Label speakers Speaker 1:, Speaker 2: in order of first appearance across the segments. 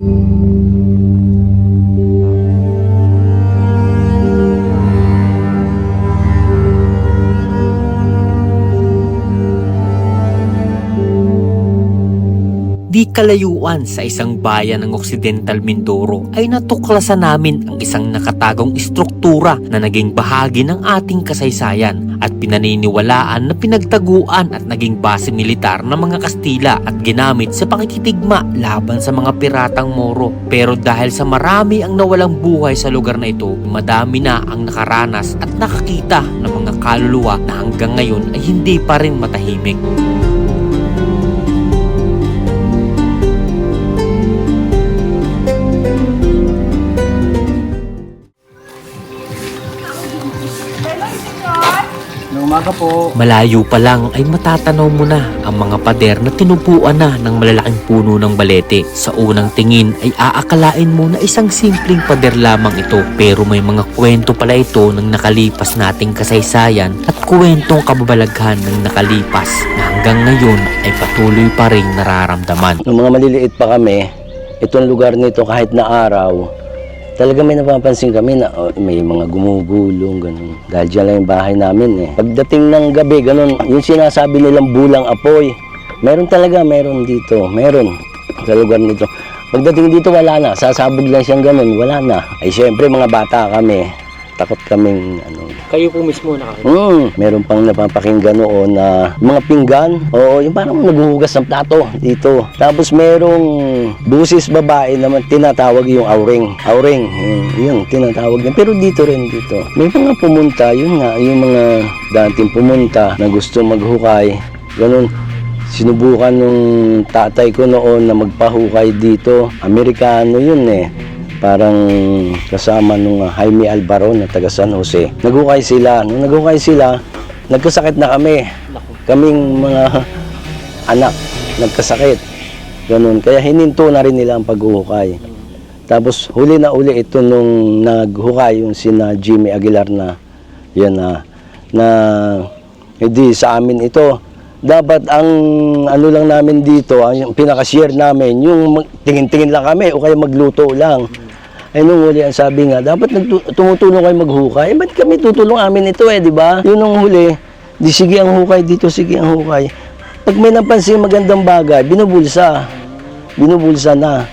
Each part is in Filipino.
Speaker 1: Di kalayuan sa isang bayan ng Occidental Mindoro ay natuklasan namin ang isang nakatagong istruktura na naging bahagi ng ating kasaysayan at pinaniniwalaan na pinagtaguan at naging base militar ng mga Kastila at ginamit sa pakikitigma laban sa mga piratang Moro. Pero dahil sa marami ang nawalang buhay sa lugar na ito, madami na ang nakaranas at nakakita ng mga kaluluwa na hanggang ngayon ay hindi pa rin matahimik.
Speaker 2: Umaga po.
Speaker 1: Malayo pa lang ay matatanaw mo na ang mga pader na tinubuan na ng malalaking puno ng balete. Sa unang tingin ay aakalain mo na isang simpleng pader lamang ito pero may mga kwento pala ito ng nakalipas nating kasaysayan at kwentong kababalaghan ng nakalipas na hanggang ngayon ay patuloy pa rin nararamdaman.
Speaker 2: Nung mga maliliit pa kami, itong lugar nito kahit na araw, talaga may napapansin kami na oh, may mga gumugulong, ganun. Dahil dyan lang yung bahay namin eh. Pagdating ng gabi, ganun, yung sinasabi nilang bulang apoy, meron talaga, meron dito, meron sa lugar nito. Pagdating dito, wala na. Sasabog lang siyang ganun, wala na. Ay, syempre, mga bata kami. Takot kaming, ano,
Speaker 1: Kayo po mismo nakakita.
Speaker 2: Mm, meron pang napapakinggan noon na mga pinggan. Oo, yung parang naghuhugas ng plato dito. Tapos merong busis babae naman tinatawag yung auring. Auring, yun, yun tinatawag yan. Pero dito rin dito. May mga pumunta, yun nga, yung mga dating pumunta na gusto maghukay. Ganun. Sinubukan nung tatay ko noon na magpahukay dito. Amerikano yun eh parang kasama nung uh, Jaime Alvaro na taga San Jose. Naghukay sila. Nung naghukay sila, nagkasakit na kami. Kaming mga anak, nagkasakit. Ganun. Kaya hininto na rin nila ang paghuhukay. Tapos huli na uli ito nung naghukay yung sina Jimmy Aguilar na yan na na hindi sa amin ito. Dapat ang ano lang namin dito, ang pinaka-share namin, yung tingin-tingin lang kami o kaya magluto lang. Ay nung huli ang sabi nga, dapat tumutulong kayo maghukay. Eh, ba't kami tutulong amin ito eh, di ba? Yun nung huli, di sige ang hukay dito, sige ang hukay. Pag may napansin magandang bagay, binubulsa. Binubulsa na.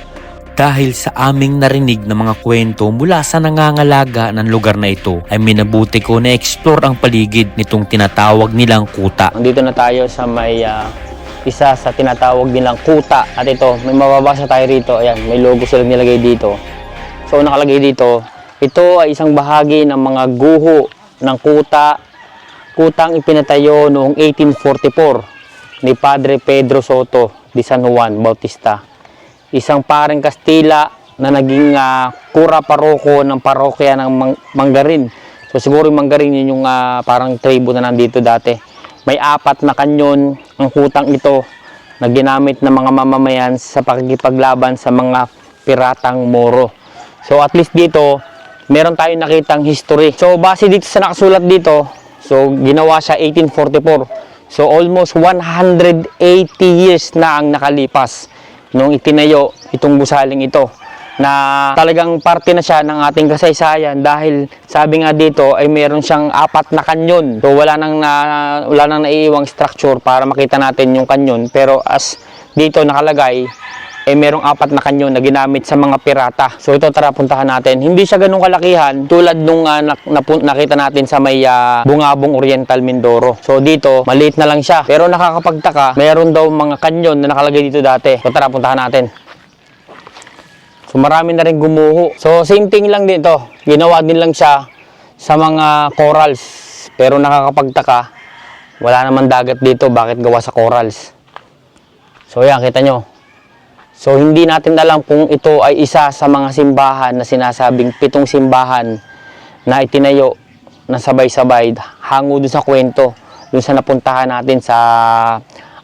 Speaker 1: Dahil sa aming narinig na mga kwento mula sa nangangalaga ng lugar na ito ay minabuti ko na explore ang paligid nitong tinatawag nilang kuta.
Speaker 3: Nandito na tayo sa may ah, isa sa tinatawag nilang kuta. At ito, may mababasa tayo rito. Ayan, may logo silang nilagay dito. So nakalagay dito, ito ay isang bahagi ng mga guho ng kuta. Kutang ipinatayo noong 1844 ni Padre Pedro Soto de San Juan Bautista. Isang paring Kastila na naging ah, kura paroko ng parokya ng Mang- Manggarin. So siguro yung Manggarin yun yung ah, parang tribo na nandito dati. May apat na kanyon ang kutang ito na ginamit ng mga mamamayan sa pakikipaglaban sa mga piratang Moro. So at least dito, meron tayong nakitang history. So base dito sa nakasulat dito, so ginawa siya 1844. So almost 180 years na ang nakalipas nung itinayo itong gusaling ito na talagang parte na siya ng ating kasaysayan dahil sabi nga dito ay meron siyang apat na kanyon. So wala nang na, wala nang naiiwang structure para makita natin yung kanyon pero as dito nakalagay eh merong apat na kanyon na ginamit sa mga pirata. So ito tara puntahan natin. Hindi siya ganun kalakihan tulad nung ah, nak- napun- nakita natin sa may ah, Bungabong Oriental Mindoro. So dito maliit na lang siya. Pero nakakapagtaka, meron daw mga kanyon na nakalagay dito dati. So tara puntahan natin. So marami na rin gumuho. So same thing lang dito. Ginawa din lang siya sa mga corals. Pero nakakapagtaka, wala naman dagat dito. Bakit gawa sa corals? So yan, kita nyo. So hindi natin alam kung ito ay isa sa mga simbahan na sinasabing pitong simbahan na itinayo na sabay-sabay hango dun sa kwento dun sa napuntahan natin sa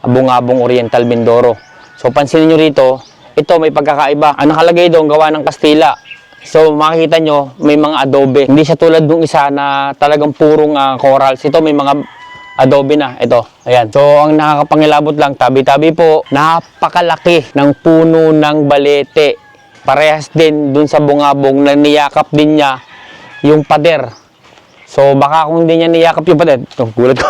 Speaker 3: Abungabong Oriental Mindoro. So pansinin nyo rito, ito may pagkakaiba. Ang nakalagay doon gawa ng Kastila. So makikita nyo may mga adobe. Hindi siya tulad nung isa na talagang purong ah, corals. Ito may mga adobe na. Ito. Ayan. So, ang nakakapangilabot lang, tabi-tabi po, napakalaki ng puno ng balete parehas din dun sa bungabong na niyakap din niya yung pader. So baka kung hindi niya niyakap yung pader, ito, gulat ko.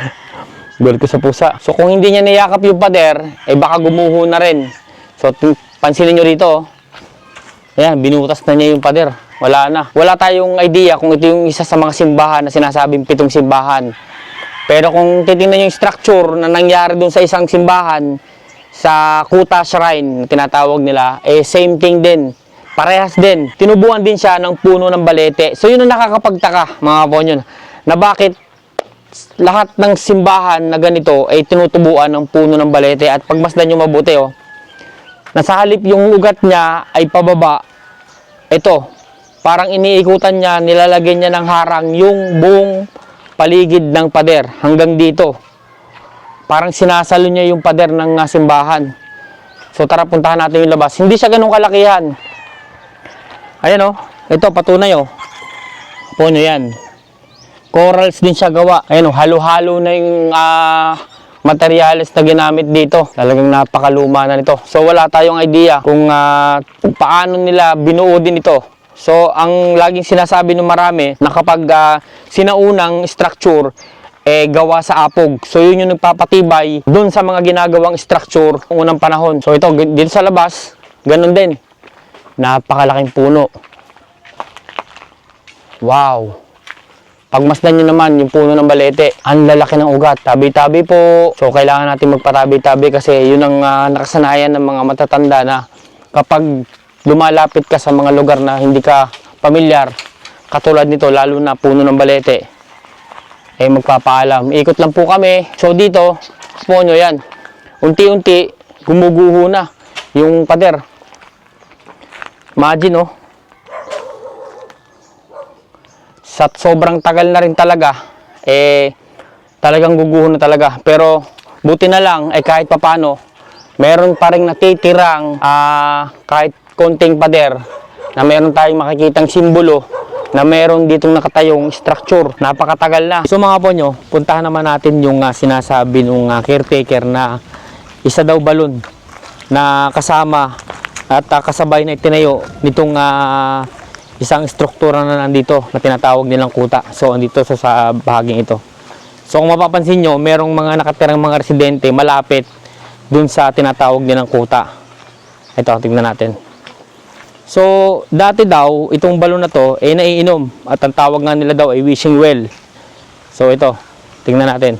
Speaker 3: gulat ko sa pusa. So kung hindi niya niyakap yung pader, eh baka gumuho na rin. So pansinin nyo rito, oh. Ayan, binutas na niya yung pader. Wala na. Wala tayong idea kung ito yung isa sa mga simbahan na sinasabing pitong simbahan. Pero kung titingnan yung structure na nangyari doon sa isang simbahan, sa Kuta Shrine, na tinatawag nila, eh same thing din. Parehas din. Tinubuan din siya ng puno ng balete. So yun ang nakakapagtaka, mga ponyon, na bakit lahat ng simbahan na ganito ay tinutubuan ng puno ng balete at pagmasdan nyo mabuti oh, nasa halip yung ugat niya ay pababa ito parang iniikutan niya nilalagyan niya ng harang yung buong paligid ng pader hanggang dito parang sinasalo niya yung pader ng ah, simbahan so tara puntahan natin yung labas hindi siya ganun kalakihan ayan oh ito patunay oh puno yan corals din siya gawa. Ayun, oh, halo-halo na yung ah, materials na ginamit dito. Talagang napakaluma na nito. So wala tayong idea kung, kung paano nila binuo din ito. So ang laging sinasabi ng marami na kapag ah, sinaunang structure eh gawa sa apog. So yun yung nagpapatibay dun sa mga ginagawang structure ng unang panahon. So ito dito sa labas, ganun din. Napakalaking puno. Wow. Pagmasdan nyo naman yung puno ng balete, ang lalaki ng ugat. Tabi-tabi po. So, kailangan natin magpatabi-tabi kasi yun ang ah, nakasanayan ng mga matatanda na kapag lumalapit ka sa mga lugar na hindi ka pamilyar, katulad nito, lalo na puno ng balete, eh magpapaalam. Ikot lang po kami. So, dito, po nyo yan. Unti-unti, gumuguho na yung pader. Imagine, oh. sa sobrang tagal na rin talaga, eh, talagang guguho na talaga. Pero, buti na lang, eh, kahit papano, meron pa rin natitirang, ah, kahit konting pader, na meron tayong makikitang simbolo, na meron ditong nakatayong structure. Napakatagal na. So mga po nyo, puntahan naman natin yung ah, sinasabi ng caretaker na isa daw balon na kasama at ah, kasabay na itinayo nitong ah, isang struktura na nandito na tinatawag nilang kuta. So, andito sa, sa bahaging ito. So, kung mapapansin nyo, merong mga nakatirang mga residente malapit dun sa tinatawag nilang kuta. Ito, tignan natin. So, dati daw, itong balon na to, eh, naiinom. At ang tawag nga nila daw ay wishing well. So, ito, tingnan natin.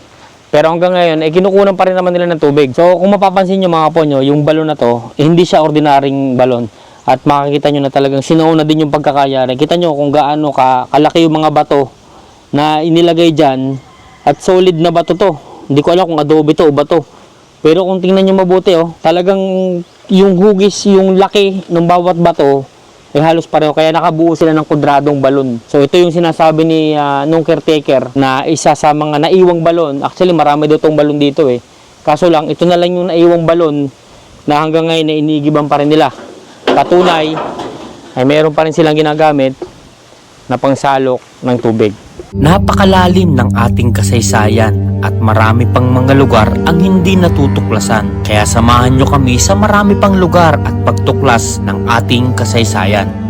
Speaker 3: Pero hanggang ngayon, eh, kinukunan pa rin naman nila ng tubig. So, kung mapapansin nyo mga po nyo, yung balon na to, eh, hindi siya ordinaryong balon. At makikita nyo na talagang sinuuna din yung pagkakayari. Kita nyo kung gaano ka, kalaki yung mga bato na inilagay dyan. At solid na bato to. Hindi ko alam kung adobe to o bato. Pero kung tingnan nyo mabuti, oh, talagang yung hugis, yung laki ng bawat bato, eh halos pareho. Kaya nakabuo sila ng kwadradong balon. So ito yung sinasabi ni ah, nung caretaker na isa sa mga naiwang balon. Actually marami daw tong balon dito eh. Kaso lang, ito na lang yung naiwang balon na hanggang ngayon na inigiban pa rin nila. Patunay, ay meron pa rin silang ginagamit na pangsalok ng tubig.
Speaker 1: Napakalalim ng ating kasaysayan at marami pang mga lugar ang hindi natutuklasan. Kaya samahan nyo kami sa marami pang lugar at pagtuklas ng ating kasaysayan.